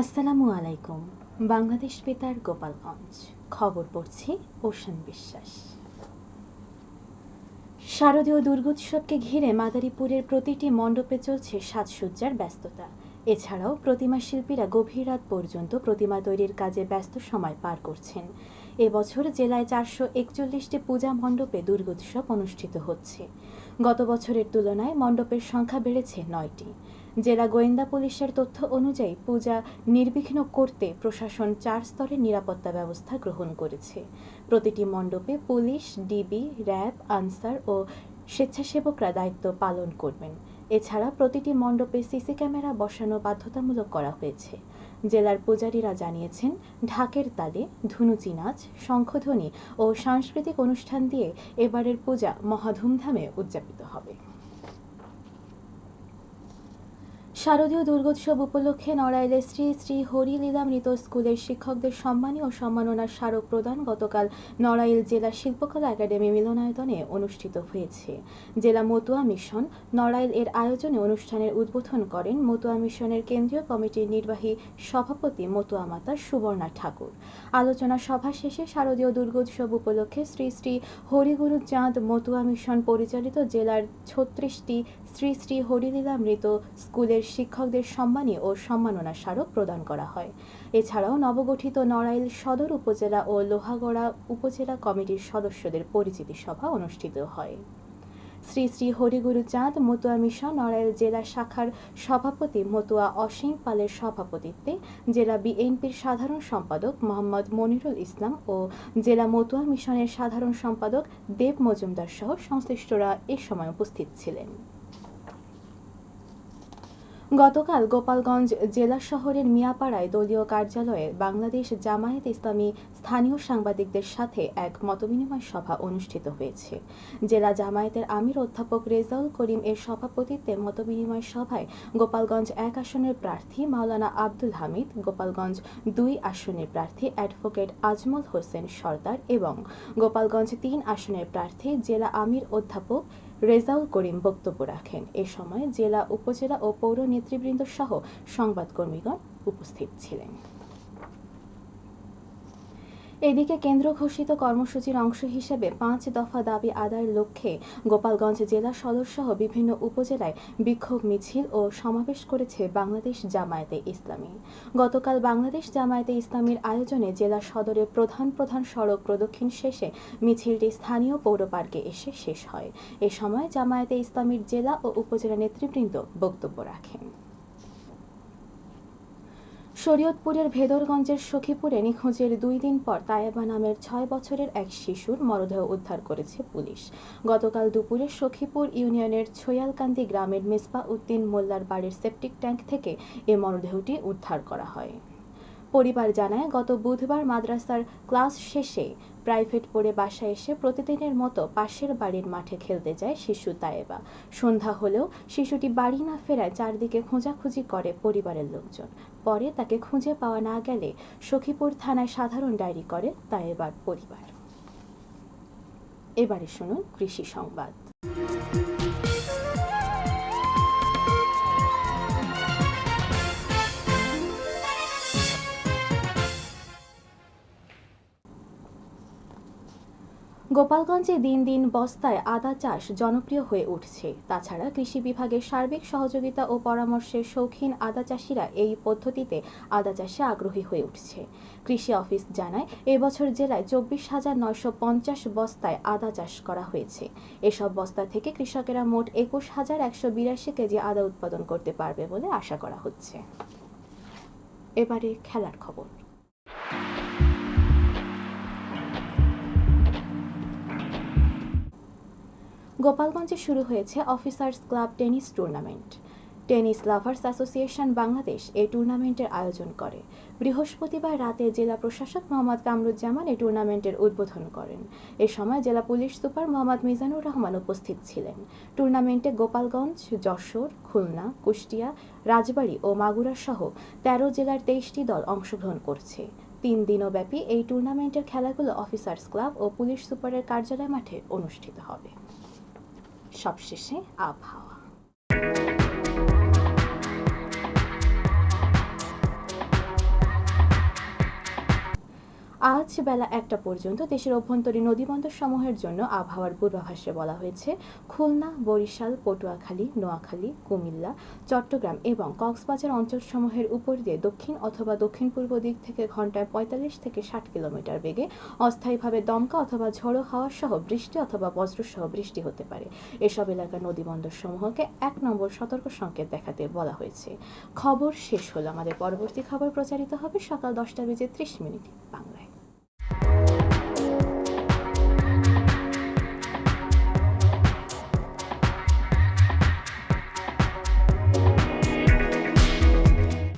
আসসালামু আলাইকুম, বাংলাদেশ বেতার গোপালগঞ্জ। খবর পড়ছি ওশান বিশ্বাস। শারদীয় দুর্গোৎসবকে ঘিরে মাদারীপুরের প্রতিটি মণ্ডপে চলছে সাজসজ্জার ব্যস্ততা। এছাড়াও প্রতিমা শিল্পীরা গভীর রাত পর্যন্ত প্রতিমা তৈরির কাজে ব্যস্ত সময় পার করছেন। এবছর জেলায় চারশো একচল্লিশটি পূজা মণ্ডপে দুর্গোৎসব অনুষ্ঠিত হচ্ছে। গত বছরের তুলনায় মণ্ডপের সংখ্যা বেড়েছে নয়টি। জেলা গোয়েন্দা পুলিশের তথ্য অনুযায়ী পূজা নির্বিঘ্ন করতে প্রশাসন চার স্তরের নিরাপত্তা ব্যবস্থা গ্রহণ করেছে। প্রতিটি মণ্ডপে পুলিশ, ডিবি, র্যাব, আনসার ও স্বেচ্ছাসেবকরা দায়িত্ব পালন করবেন। এছাড়া প্রতিটি মণ্ডপে সিসি ক্যামেরা বসানো বাধ্যতামূলক করা হয়েছে। জেলার পূজারীরা জানিয়েছেন, ঢাকের তালে ধুনুচি নাচ, শঙ্খধ্বনি ও সাংস্কৃতিক অনুষ্ঠান দিয়ে এবারের পূজা মহাধুমধামে উদযাপিত হবে। শারদীয় দুর্গোৎসব উপলক্ষে নড়াইলে শ্রী শ্রী হরিলীলা মৃত স্কুলের শিক্ষকদের সম্মানী ও সম্মাননার স্মারক প্রদান গতকাল নড়াইল জেলা শিল্পকলা একাডেমি মিলনায়তনে অনুষ্ঠিত হয়েছে। জেলা মতুয়া মিশন নড়াইল এর আয়োজনে অনুষ্ঠানের উদ্বোধন করেন মতুয়া মিশনের কেন্দ্রীয় কমিটির নির্বাহী সভাপতি মতুয়া মাতা সুবর্ণা ঠাকুর। আলোচনা সভা শেষে শারদীয় দুর্গোৎসব উপলক্ষে শ্রী শ্রী হরিগুরু চাঁদ মতুয়া মিশন পরিচালিত জেলার ছত্রিশটি শ্রী শ্রী হরিলীলা মৃত স্কুলের শিক্ষকদের সম্মানী ও সম্মাননা স্মারক প্রদান করা হয়। এছাড়াও নবগঠিত নড়াইল সদর উপজেলা ও লোহাগড়া উপজেলা কমিটির সদস্যদের পরিচিতি সভা অনুষ্ঠিত হয়। শ্রী শ্রী হরিগুরু চাঁদ মতুয়া মিশন নড়াইল জেলা শাখার সভাপতি মতুয়া অসীম পালের সভাপতিত্বে জেলা বিএনপির সাধারণ সম্পাদক মোহাম্মদ মনিরুল ইসলাম ও জেলা মতুয়া মিশনের সাধারণ সম্পাদক দেব মজুমদার সহ সংশ্লিষ্টরা এ সময় উপস্থিত ছিলেন। গতকাল গোপালগঞ্জ জেলা শহরের মিয়াপাড়ায় দলীয় কার্যালয়ে বাংলাদেশ জামায়াত ইসলামী স্থানীয় সাংবাদিকদের সাথে এক মতবিনিময় সভা অনুষ্ঠিত হয়েছে। জেলা জামায়াতের আমির অধ্যাপক রেজাউল করিম এর সভাপতিত্বে মতবিনিময় সভায় গোপালগঞ্জ এক আসনের প্রার্থী মাওলানা আব্দুল হামিদ, গোপালগঞ্জ দুই আসনের প্রার্থী অ্যাডভোকেট আজমল হোসেন সর্দার এবং গোপালগঞ্জ তিন আসনের প্রার্থী জেলা আমির অধ্যাপক রেজাউল করিম বক্তব্য রাখেন। এ সময় জেলা উপজেলা ও পৌর নেতৃবৃন্দ সহ সংবাদকর্মীগণ উপস্থিত ছিলেন। এদিকে কেন্দ্র ঘোষিত কর্মসূচির অংশ হিসেবে পাঁচ দফা দাবি আদায়ের লক্ষ্যে গোপালগঞ্জ জেলা সদর সহ বিভিন্ন উপজেলায় বিক্ষোভ মিছিল ও সমাবেশ করেছে বাংলাদেশ জামায়াতে ইসলামী। গতকাল বাংলাদেশ জামায়াতে ইসলামীর আয়োজনে জেলা সদরের প্রধান প্রধান সড়ক প্রদক্ষিণ শেষে মিছিলটি স্থানীয় পৌর পার্কে এসে শেষ হয়। এ সময় জামায়াতে ইসলামীর জেলা ও উপজেলা নেতৃবৃন্দ বক্তব্য রাখেন। শরীয়তপুরের ভেদরগঞ্জের সখীপুরে নিখোঁজের দুই দিন পর তায়েবা নামের ছয় বছরের এক শিশুর মরদেহ উদ্ধার করেছে পুলিশ। গতকাল দুপুরে সখীপুর ইউনিয়নের ছয়ালকান্দি গ্রামের মেসবা উদ্দিন মোল্লার বাড়ির সেপটিক ট্যাঙ্ক থেকে এ মরদেহটি উদ্ধার করা হয়। পরিবার জানায়, গত বুধবার মাদ্রাসার ক্লাস শেষে প্রাইভেট পড়ে বাসায় এসে প্রতিদিনের মতো পাশের বাড়ির মাঠে খেলতে যায় শিশু তায়েবা। সন্ধ্যা হলেও শিশুটি বাড়ি না ফেরায় চারদিকে খোঁজাখুঁজি করে পরিবারের লোকজন। পরে তাকে খুঁজে পাওয়া না গেলে সখীপুর থানায় সাধারণ ডায়েরি করে তাইবার পরিবার। এবারে শুনুন কৃষি সংবাদ। গোপালগঞ্জে দিন দিন বস্তায় আদা চাষ জনপ্রিয় হয়ে উঠছে। তাছাড়া কৃষি বিভাগের সার্বিক সহযোগিতা ও পরামর্শের শৌখিন আদা চাষিরা এই পদ্ধতিতে আদা চাষে আগ্রহী হয়ে উঠছে। কৃষি অফিস জানায়, এবছর জেলায় চব্বিশ হাজার নয়শো পঞ্চাশ বস্তায় আদা চাষ করা হয়েছে। এসব বস্তা থেকে কৃষকেরা মোট একুশ হাজার একশো বিরাশি কেজি আদা উৎপাদন করতে পারবে বলে আশা করা হচ্ছে। এবারে খেলার খবর। গোপালগঞ্জে শুরু হয়েছে officers club tennis tournament. Tennis lovers association Bangladesh এই টুর্নামেন্টের আয়োজন করে। বৃহস্পতিবার রাতে জেলা প্রশাসক মোহাম্মদ কামরুজ্জামান এই টুর্নামেন্টের উদ্বোধন করেন। এ সময় জেলা পুলিশ সুপার মোহাম্মদ মিজানুর রহমান উপস্থিত ছিলেন। টুর্নামেন্টে গোপালগঞ্জ, যশোর, খুলনা, কুষ্টিয়া, রাজবাড়ী ও মাগুরা সহ তেরো জেলার তেইশটি দল অংশগ্রহণ করছে। তিন দিনব্যাপী এই টুর্নামেন্টের খেলাগুলো অফিসার্স ক্লাব ও পুলিশ সুপারের কার্যালয় মাঠে অনুষ্ঠিত হবে। সবশেষে আবহাওয়া। আজ বেলা একটা পর্যন্ত দেশের অভ্যন্তরীণ নদীবন্দর সমূহের জন্য আবহাওয়ার পূর্বাভাসে বলা হয়েছে, খুলনা, বরিশাল, পটুয়াখালী, নোয়াখালী, কুমিল্লা, চট্টগ্রাম এবং কক্সবাজার অঞ্চলসমূহের উপর দিয়ে দক্ষিণ অথবা দক্ষিণ পূর্ব দিক থেকে ঘন্টায় পঁয়তাল্লিশ থেকে ষাট কিলোমিটার বেগে অস্থায়ীভাবে দমকা অথবা ঝড়ো হাওয়া সহ বৃষ্টি অথবা বজ্রসহ বৃষ্টি হতে পারে। এসব এলাকার নদীবন্দর সমূহকে এক নম্বর সতর্ক সংকেত দেখাতে বলা হয়েছে। খবর শেষ হলো। আমাদের পরবর্তী খবর প্রচারিত হবে সকাল দশটা বেজে ত্রিশ মিনিট বাংলায়।